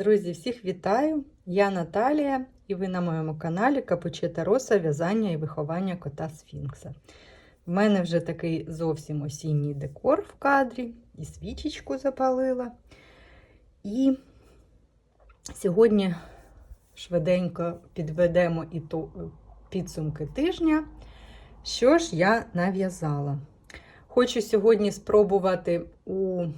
Друзі, всіх вітаю! Я Наталія і ви на моєму каналі Капучета Роса в'язання і виховання кота Сфінкса. В мене вже такий зовсім осінній декор в кадрі, і свічечку запалила. І сьогодні швиденько підведемо і підсумки тижня. Що ж я нав'язала? Хочу сьогодні спробувати у е,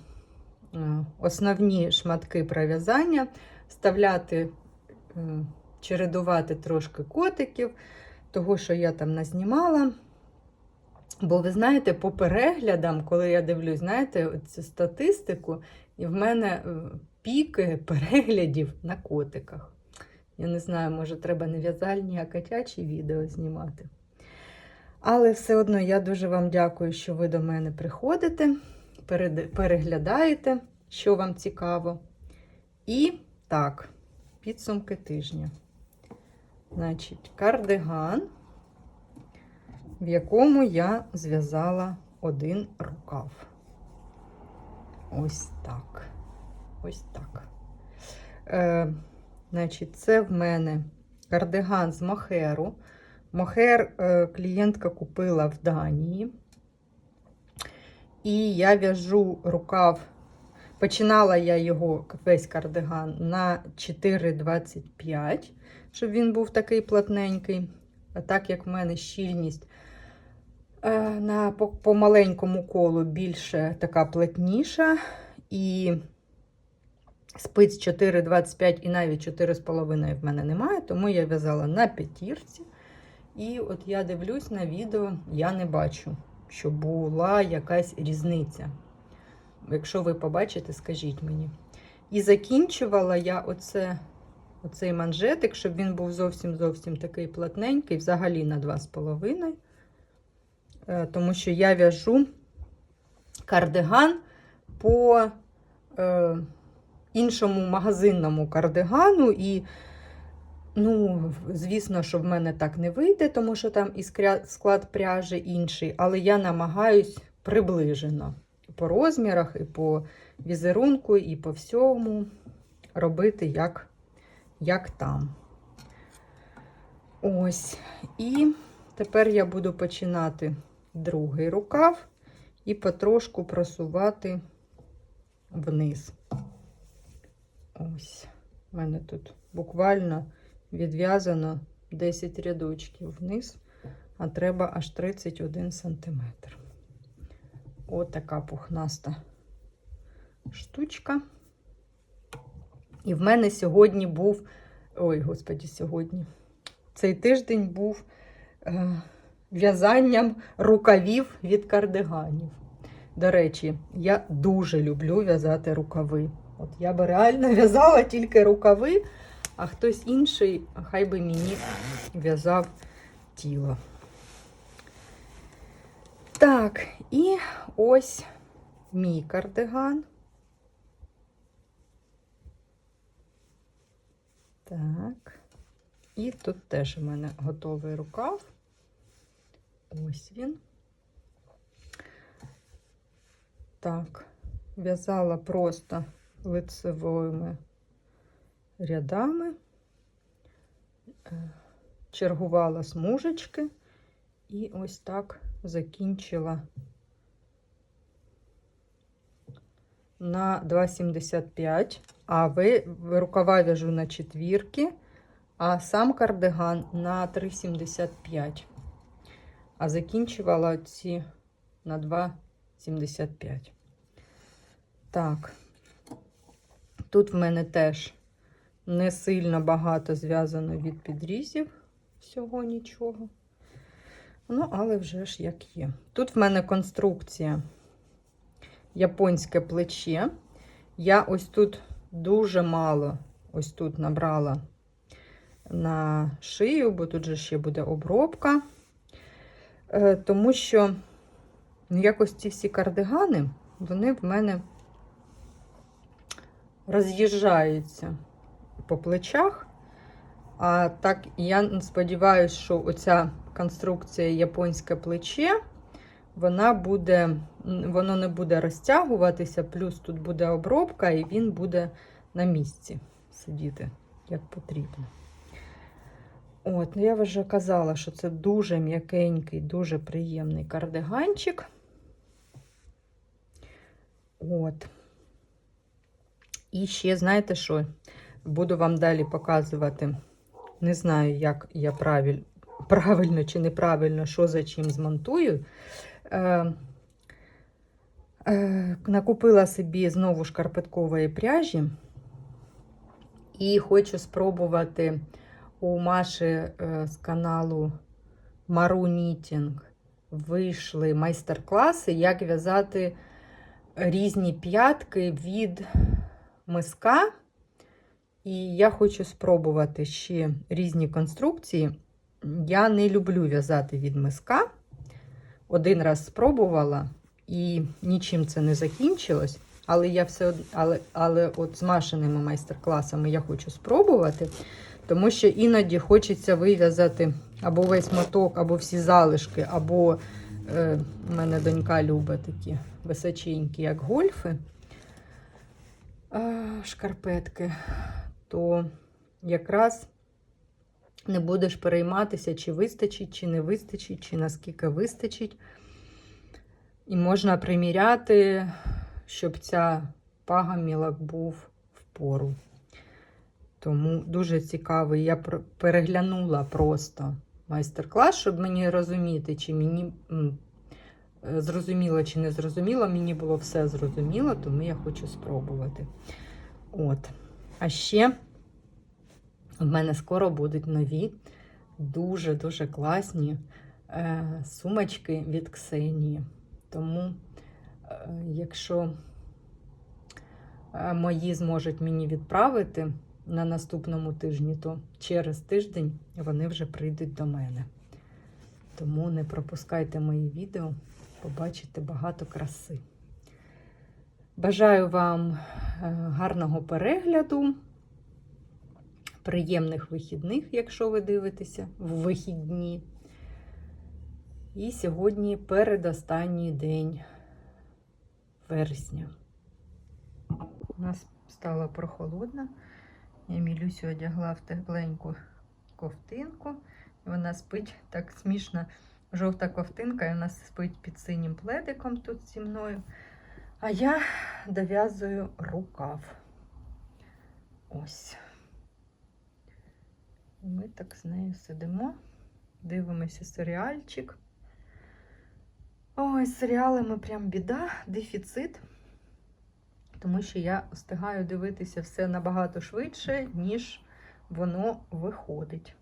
основні шматки пров'язання, вставляти, е, чередувати трошки котиків, того, що я там назнімала. Бо ви знаєте, по переглядам, коли я дивлюсь, знаєте, цю статистику, і в мене е, піки переглядів на котиках. Я не знаю, може, треба не в'язальні, а котячі відео знімати. Але все одно я дуже вам дякую, що ви до мене приходите, переглядаєте, що вам цікаво. І так, підсумки тижня. Значить, кардиган, в якому я зв'язала один рукав. Ось так. Ось так. Е, Значить, це в мене кардиган з мохеру. Мохер е, клієнтка купила в Данії. І я в'яжу рукав. Починала я його весь кардиган на 4,25, щоб він був такий плотненький. А так як в мене щільність е, на, по, по маленькому колу більше така плотніша. І спиць 4,25 і навіть 4,5 в мене немає, тому я в'язала на п'ятірці. І от я дивлюсь на відео, я не бачу, що була якась різниця. Якщо ви побачите, скажіть мені. І закінчувала я оце, оцей манжетик, щоб він був зовсім-зовсім такий плотненький, взагалі на 2,5. Е, тому що я в'яжу кардиган по е, іншому магазинному кардигану. і Ну, звісно, що в мене так не вийде, тому що там і склад пряжі інший, але я намагаюсь приближено по розмірах, і по візерунку, і по всьому робити як, як там. Ось. І тепер я буду починати другий рукав і потрошку просувати вниз. Ось, у мене тут буквально відв'язано 10 рядочків вниз, а треба аж 31 сантиметр. Ось така пухнаста штучка. І в мене сьогодні був, ой, господі, сьогодні, цей тиждень був е, в'язанням рукавів від кардиганів. До речі, я дуже люблю в'язати рукави. От я би реально в'язала тільки рукави, а хтось інший, хай би мені в'язав тіло. Так, і ось мій кардиган. Так, і тут теж у мене готовий рукав. Ось він. Так, в'язала просто лицевими рядами, е, чергувала смужечки і ось так закінчила на 2,75, а ви рукава в'яжу на четвірки, а сам кардиган на 3,75. А закінчувала ці на 2,75. Так, тут в мене теж не сильно багато зв'язано від підрізів, всього нічого. Ну, але вже ж як є. Тут в мене конструкція японське плече. Я ось тут дуже мало ось тут набрала на шию, бо тут же ще буде обробка. Е, тому що ну, якось ці всі кардигани, вони в мене роз'їжджаються по плечах. А так, я сподіваюся, що оця конструкція японське плече, вона буде, воно не буде розтягуватися, плюс тут буде обробка, і він буде на місці. сидіти як потрібно. От, ну я вже казала, що це дуже м'якенький, дуже приємний кардиганчик. От. І ще, знаєте що? Буду вам далі показувати. Не знаю, як я правиль, правильно чи неправильно, що за чим змонтую. Е, е, накупила собі знову шкарпеткової пряжі. І хочу спробувати у Маші е, з каналу Мару Нітінг вийшли майстер-класи, як в'язати різні п'ятки від миска. І я хочу спробувати ще різні конструкції. Я не люблю в'язати від миска. Один раз спробувала і нічим це не закінчилось. Але я все але, але от з машиними майстер-класами я хочу спробувати, тому що іноді хочеться вив'язати або весь моток, або всі залишки, або е, у мене донька любить такі височенькі, як гольфи, е, шкарпетки, то якраз не будеш перейматися, чи вистачить, чи не вистачить, чи наскільки вистачить. І можна приміряти, щоб ця пагамілок був в пору. Тому дуже цікавий. Я переглянула просто майстер-клас, щоб мені розуміти, чи мені зрозуміло, чи не зрозуміло. Мені було все зрозуміло, тому я хочу спробувати. От. А ще в мене скоро будуть нові, дуже-дуже класні е, сумочки від Ксенії. Тому, е, якщо е, мої зможуть мені відправити на наступному тижні, то через тиждень вони вже прийдуть до мене. Тому не пропускайте мої відео, побачите багато краси. Бажаю вам е, гарного перегляду, приємних вихідних, якщо ви дивитеся в вихідні. І сьогодні передостанній день вересня. У нас стало прохолодно. Я Мілюсю одягла в тепленьку ковтинку. Вона спить так смішно. Жовта ковтинка, і вона спить під синім пледиком тут зі мною. А я дов'язую рукав. Ось. Ми так з нею сидимо, дивимося серіальчик. Ой, з серіалами прям біда, дефіцит. Тому що я встигаю дивитися все набагато швидше, ніж воно виходить.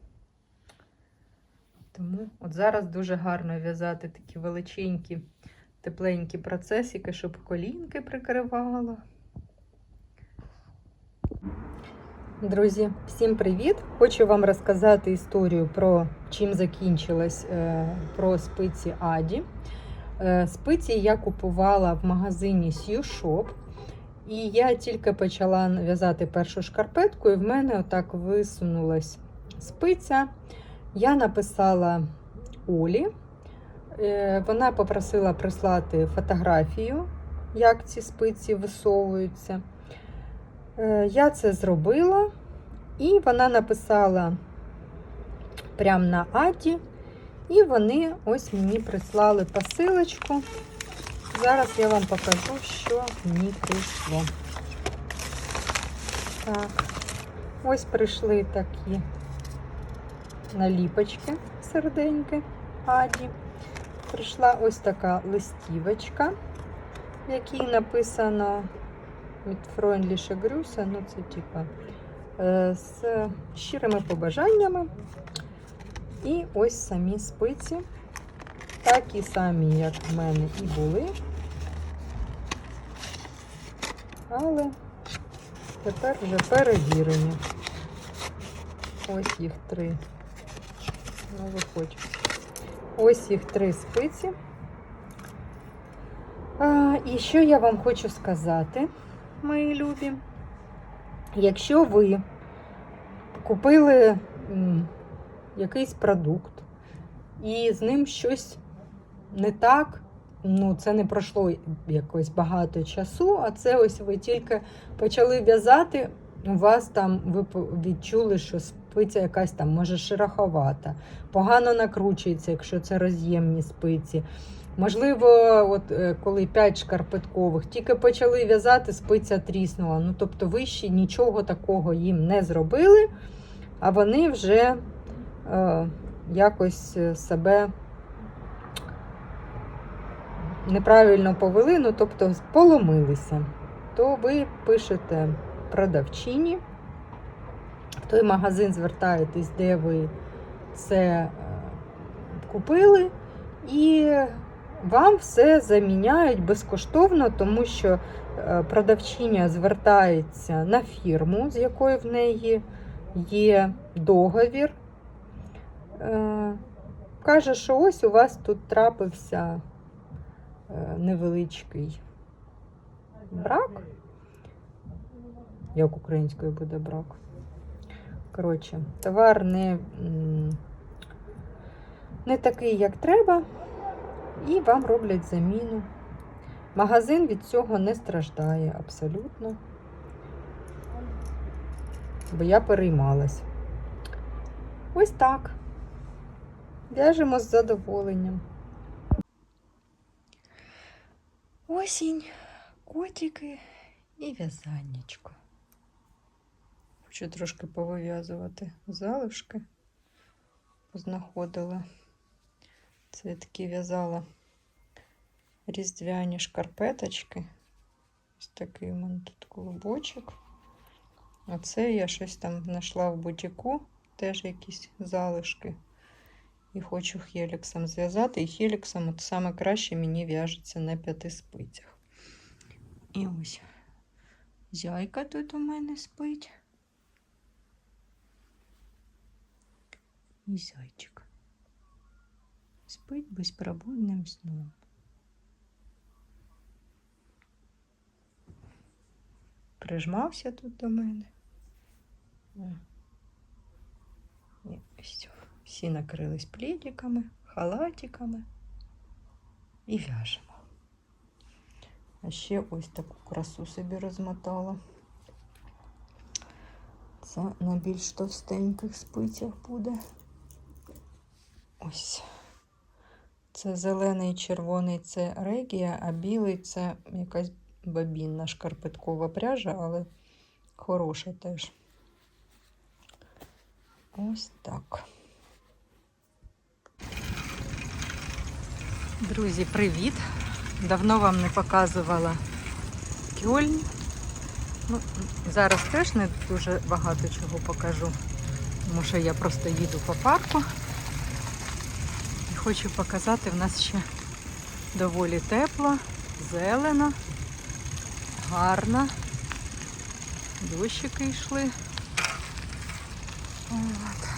Тому от зараз дуже гарно в'язати такі величенькі, тепленькі процесики, щоб колінки прикривало. Друзі, всім привіт! Хочу вам розказати історію про чим закінчилась е, про спиці Аді. Е, Спиці я купувала в магазині Shop. І я тільки почала в'язати першу шкарпетку, і в мене отак висунулась спиця. Я написала Олі. Е, Вона попросила прислати фотографію, як ці спиці висовуються. Е, Я це зробила, і вона написала прямо на Аді. І вони ось мені прислали посилочку. Зараз я вам покажу, що мені прийшло. Так, ось прийшли такі наліпочки серденьки Аді. Прийшла ось така листівочка, в якій написано від Фройнліша Грюса, ну це типа е, з щирими побажаннями. І ось самі спиці. Такі самі, як в мене і були. Але тепер вже перевірені. Ось їх три. Ну, виходь. Ось їх три спиці. А, і що я вам хочу сказати, мої любі? Якщо ви купили якийсь продукт, і з ним щось не так. Ну, це не пройшло якось багато часу, а це ось ви тільки почали в'язати, у вас там ви відчули, що спиця якась там може шероховата, погано накручується, якщо це роз'ємні спиці. Можливо, от е, коли 5 шкарпеткових, тільки почали в'язати, спиця тріснула. Ну, тобто ви ще нічого такого їм не зробили, а вони вже е, якось е, себе неправильно повели, ну тобто поломилися. То ви пишете продавчині, той магазин звертаєтесь, де ви це е, купили, і вам все заміняють безкоштовно, тому що е, продавчиня звертається на фірму, з якою в неї є договір. Е, Каже, що ось у вас тут трапився невеличкий брак. Як українською буде брак? Коротше, товар не, не такий, як треба, і вам роблять заміну. Магазин від цього не страждає абсолютно. Бо я переймалась. Ось так. В'яжемо з задоволенням. Осінь, котики і в'язаннячко. Хочу трошки повив'язувати залишки. Познаходила. Це такі в'язала різдвяні шкарпеточки. Ось такий у тут клубочок. А це я щось там знайшла в бутіку, теж якісь залишки. І хочу хеліксом зв'язати. І хеліксом от саме краще мені в'яжеться на п'яти спицях. І ось зяйка тут у мене спить. І зайчик. Спить безпробудним сном. Прижмався тут до мене. Всі накрились плідиками, халатиками і в'яжемо. А ще ось таку красу собі розмотала. Це на більш товстеньких спицях буде. Ось. Це зелений червоний це регія, а білий це якась бабінна шкарпеткова пряжа, але хороша теж. Ось так. Друзі, привіт! Давно вам не показувала Кьольн. Ну, зараз теж не дуже багато чого покажу, тому що я просто їду по парку. Хочу показати, в нас ще доволі тепло, зелено, гарно. Дощики йшли. От.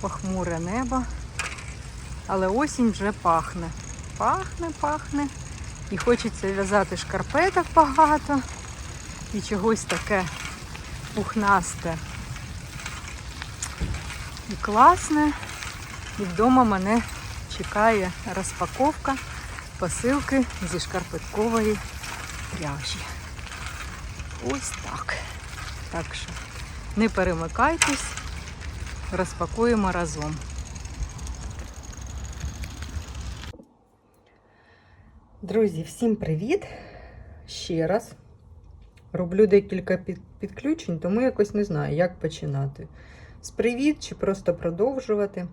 Похмуре небо. Але осінь вже пахне. Пахне, пахне. І хочеться в'язати шкарпеток багато. І чогось таке пухнасте. І класне. І вдома мене чекає розпаковка посилки зі шкарпеткової пряжі. Ось так. Так що не перемикайтесь, розпакуємо разом. Друзі, всім привіт! Ще раз. Роблю декілька підключень, тому якось не знаю, як починати. З привіт чи просто продовжувати.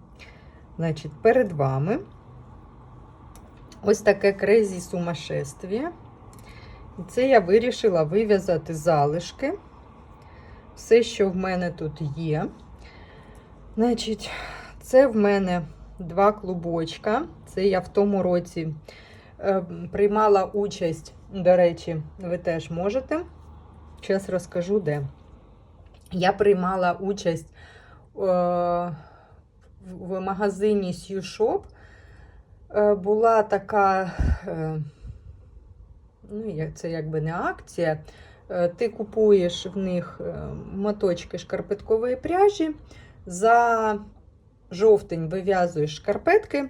Значить, перед вами ось таке крезі сумасшествие. І це я вирішила вив'язати залишки. Все, що в мене тут є. Значить, це в мене два клубочка. Це я в тому році е, приймала участь, до речі, ви теж можете. Зараз розкажу, де. Я приймала участь е, в магазині Shop. Е, була така, е, ну, це якби не акція. Е, Ти купуєш в них моточки шкарпеткової пряжі. За жовтень вив'язуєш шкарпетки,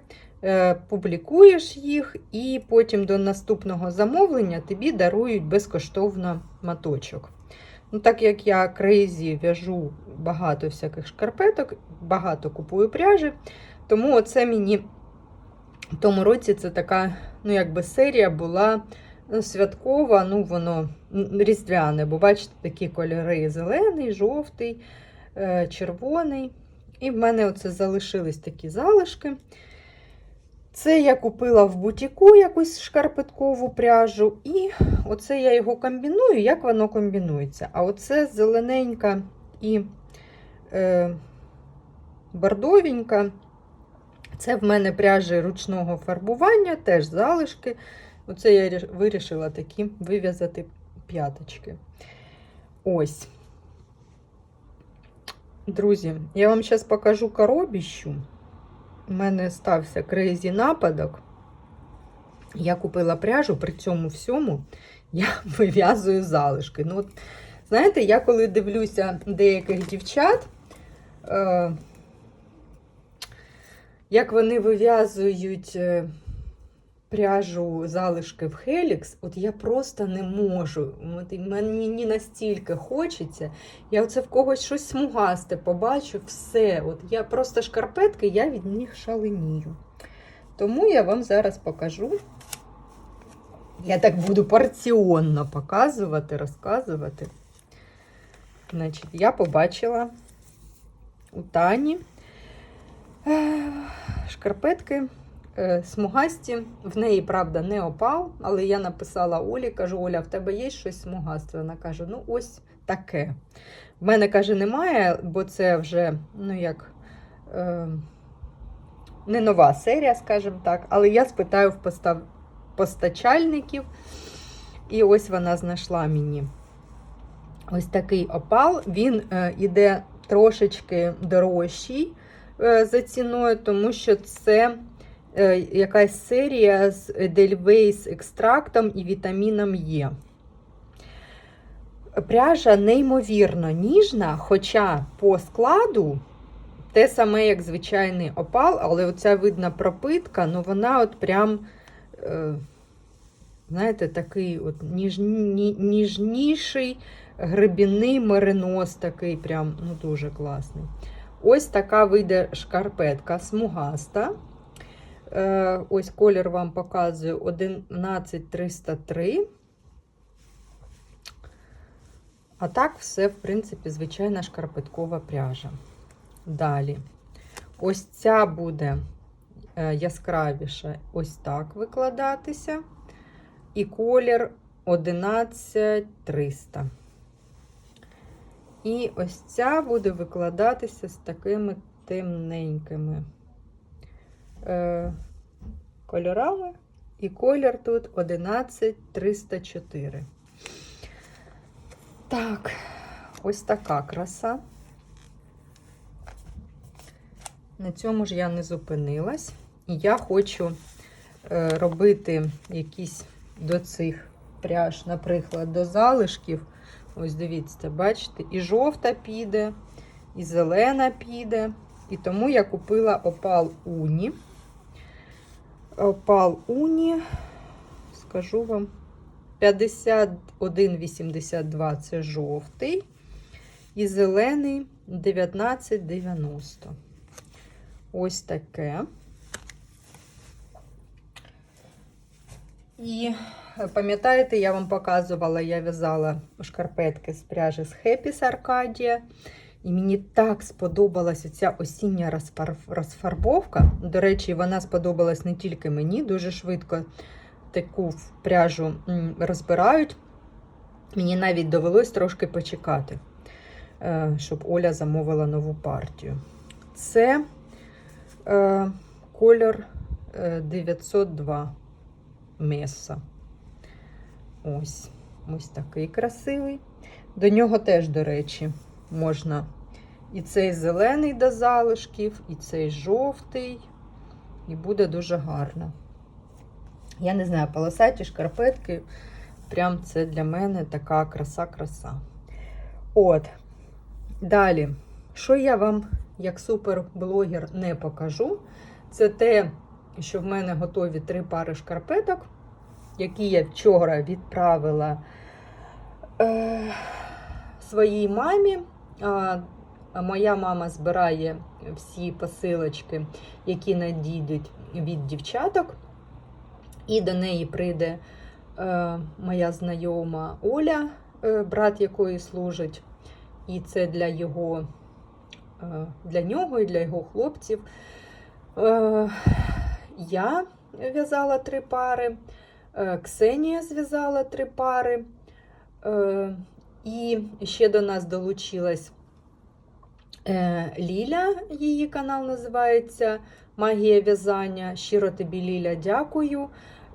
публікуєш їх, і потім до наступного замовлення тобі дарують безкоштовно моточок. Ну, так як я крейзі в'яжу багато всяких шкарпеток, багато купую пряжі, тому оце мені в тому році це така, ну, якби серія була ну, святкова, ну, воно різдвяне, бо бачите, такі кольори: зелений, жовтий, е, червоний. І в мене оце залишились такі залишки. Це я купила в бутіку якусь шкарпеткову пряжу, і оце я його комбіную, як воно комбінується. А оце зелененька і е, бордовенька. Це в мене пряжі ручного фарбування, теж залишки. Оце я вирішила такі вив'язати п'яточки. Ось. Друзі, я вам зараз покажу коробіщу. У мене стався крейзі нападок. Я купила пряжу, при цьому всьому я вив'язую залишки. Ну, от, знаєте, я коли дивлюся деяких дівчат, е, як вони вив'язують е, пряжу залишки в Helix, от я просто не можу. От мені настільки хочеться. Я оце в когось щось смугасте побачу, все. От я просто шкарпетки, я від них шаленію. Тому я вам зараз покажу. Я так буду порціонно показувати, розказувати. Значить, я побачила у Тані е, шкарпетки смугасті. В неї, правда, не опал, але я написала Олі, кажу, Оля, в тебе є щось смугасте? Вона каже, ну ось таке. В мене, каже, немає, бо це вже, ну як, е, не нова серія, скажімо так. Але я спитаю в постав... постачальників. І ось вона знайшла мені ось такий опал. Він е, іде трошечки дорожчий е, за ціною, тому що це е, якась серія з Edelweiss екстрактом і вітаміном Е. Пряжа неймовірно ніжна, хоча по складу те саме, як звичайний опал, але оця видна пропитка, ну вона от прям, е, знаєте, такий от ніжні, ніжніший гребінний меринос, такий прям ну дуже класний. Ось така вийде шкарпетка смугаста. Е, ось колір вам показую 11303. А так, все, в принципі, звичайна шкарпеткова пряжа. Далі. Ось ця буде е, яскравіша, ось так викладатися. І колір 11300. І ось ця буде викладатися з такими темненькими е, кольорами. І колір тут 11304. Так, ось така краса. На цьому ж я не зупинилась. І я хочу е, робити якісь до цих пряж, наприклад, до залишків. Ось дивіться, бачите, і жовта піде, і зелена піде. І тому я купила опал Уні. Опал Уні, скажу вам, 51,82 це жовтий. І зелений 1990. Ось таке. І пам'ятаєте, я вам показувала, я в'язала шкарпетки з пряжі з Happy Arcadia. І мені так сподобалася ця осіння розфарбовка. До речі, вона сподобалась не тільки мені, дуже швидко таку пряжу розбирають. Мені навіть довелось трошки почекати, е, щоб Оля замовила нову партію. Це е, колір е, 902 меса. Ось, ось такий красивий. До нього теж, до речі, можна і цей зелений до залишків, і цей жовтий. І буде дуже гарно. Я не знаю, полосаті шкарпетки. Прям це для мене така краса-краса. От. Далі, що я вам, як суперблогер, не покажу, це те, що в мене готові три пари шкарпеток, які я вчора відправила е, своїй мамі. Моя мама збирає всі посилочки, які надійдуть від дівчаток. І до неї прийде е, моя знайома Оля, е, брат якої служить. І це для його, е, для нього і для його хлопців. Я в'язала три пари, Ксенія зв'язала три пари. І ще до нас долучилась е, Ліля, її канал називається Магія в'язання. Щиро тобі, Ліля, дякую.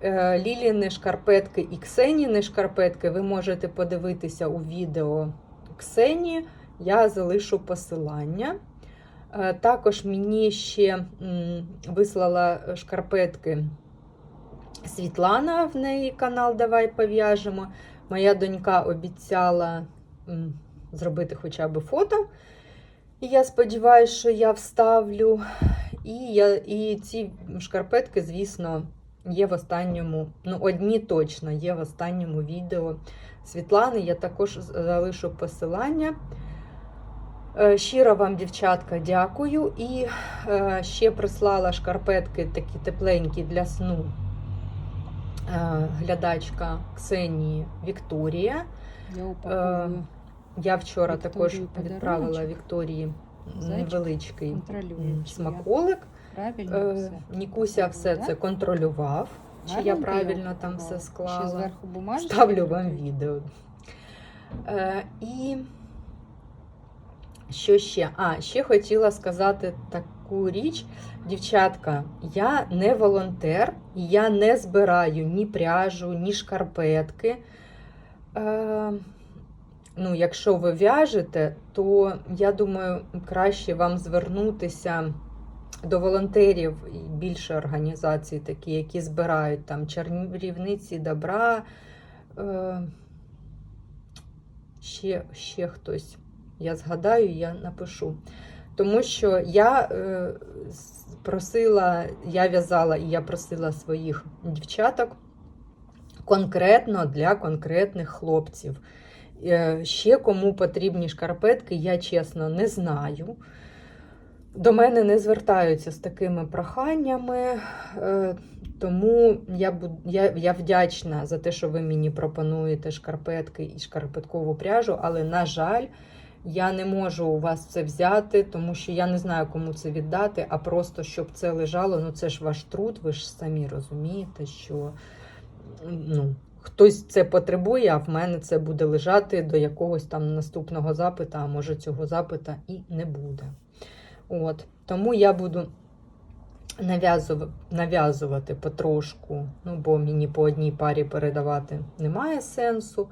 Е, Ліліни шкарпетки і Ксеніни шкарпетки ви можете подивитися у відео Ксені. Я залишу посилання. Е, Також мені ще вислала шкарпетки Світлана, в неї канал Давай пов'яжемо. Моя донька обіцяла зробити хоча б фото. І я сподіваюся, що я вставлю. І, я, і ці шкарпетки, звісно, є в останньому, ну, одні точно є в останньому відео Світлани. Я також залишу посилання. Е, Щиро вам, дівчатка, дякую. І е, ще прислала шкарпетки такі тепленькі для сну глядачка Ксенії Вікторія. Я упаковую, Я вчора Вікторію також подаруночок. відправила Вікторії невеличкий смаколик. правильно Е, все. Нікуся все це контролював, чи я правильно там все склала. Ставлю вам відео. Е, і що ще? А, ще хотіла сказати таку річ. Дівчатка, я не волонтер, я не збираю ні пряжу, ні шкарпетки. Е, ну, якщо ви в'яжете, то я думаю, краще вам звернутися до волонтерів більше організацій, такі, які збирають там чарівниці добра. Е, ще, ще хтось. Я згадаю, я напишу. Тому що я е, просила, я в'язала і я просила своїх дівчаток конкретно для конкретних хлопців. Е, Ще кому потрібні шкарпетки, я чесно не знаю. До мене не звертаються з такими проханнями, е, тому я, я, я вдячна за те, що ви мені пропонуєте шкарпетки і шкарпеткову пряжу, але, на жаль, я не можу у вас це взяти, тому що я не знаю, кому це віддати, а просто щоб це лежало, ну це ж ваш труд, ви ж самі розумієте, що ну, хтось це потребує, а в мене це буде лежати до якогось там наступного запита, а може цього запита і не буде. От. Тому я буду нав'язув- нав'язувати потрошку, ну, бо мені по одній парі передавати немає сенсу,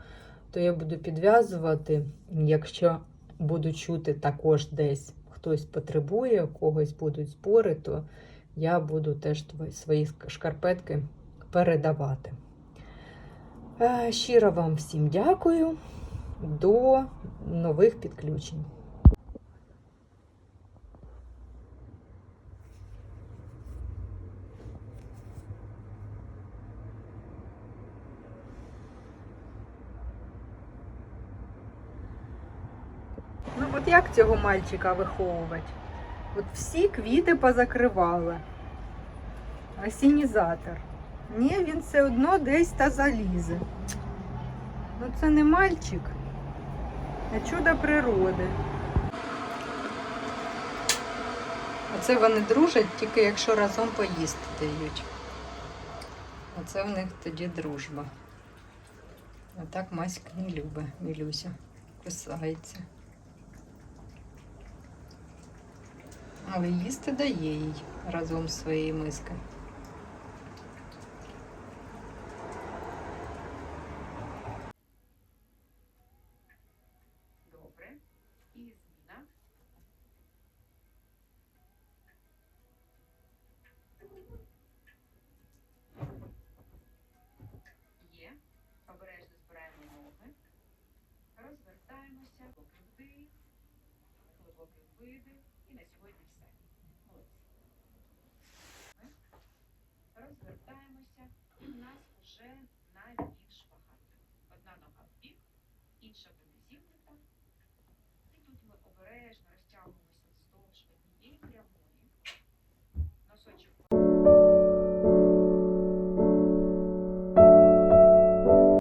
то я буду підв'язувати, якщо буду чути також десь хтось потребує, у когось будуть збори, то я буду теж свої шкарпетки передавати. Е, Щиро вам всім дякую. До нових підключень. Ну, от як цього мальчика виховувати? От всі квіти позакривали. Осінізатор. Ні, він все одно десь та залізе. Ну це не мальчик, а чудо природи. Оце вони дружать тільки якщо разом поїсти дають. Оце в них тоді дружба. А так Маська не любить, Мілюся. Кусається. Але їсти дає їй разом з збираємо ноги. Розвертаємося. Глибокий вдих. Глибокий видих. І на сьогодні інша до візівника. І тут ми обережно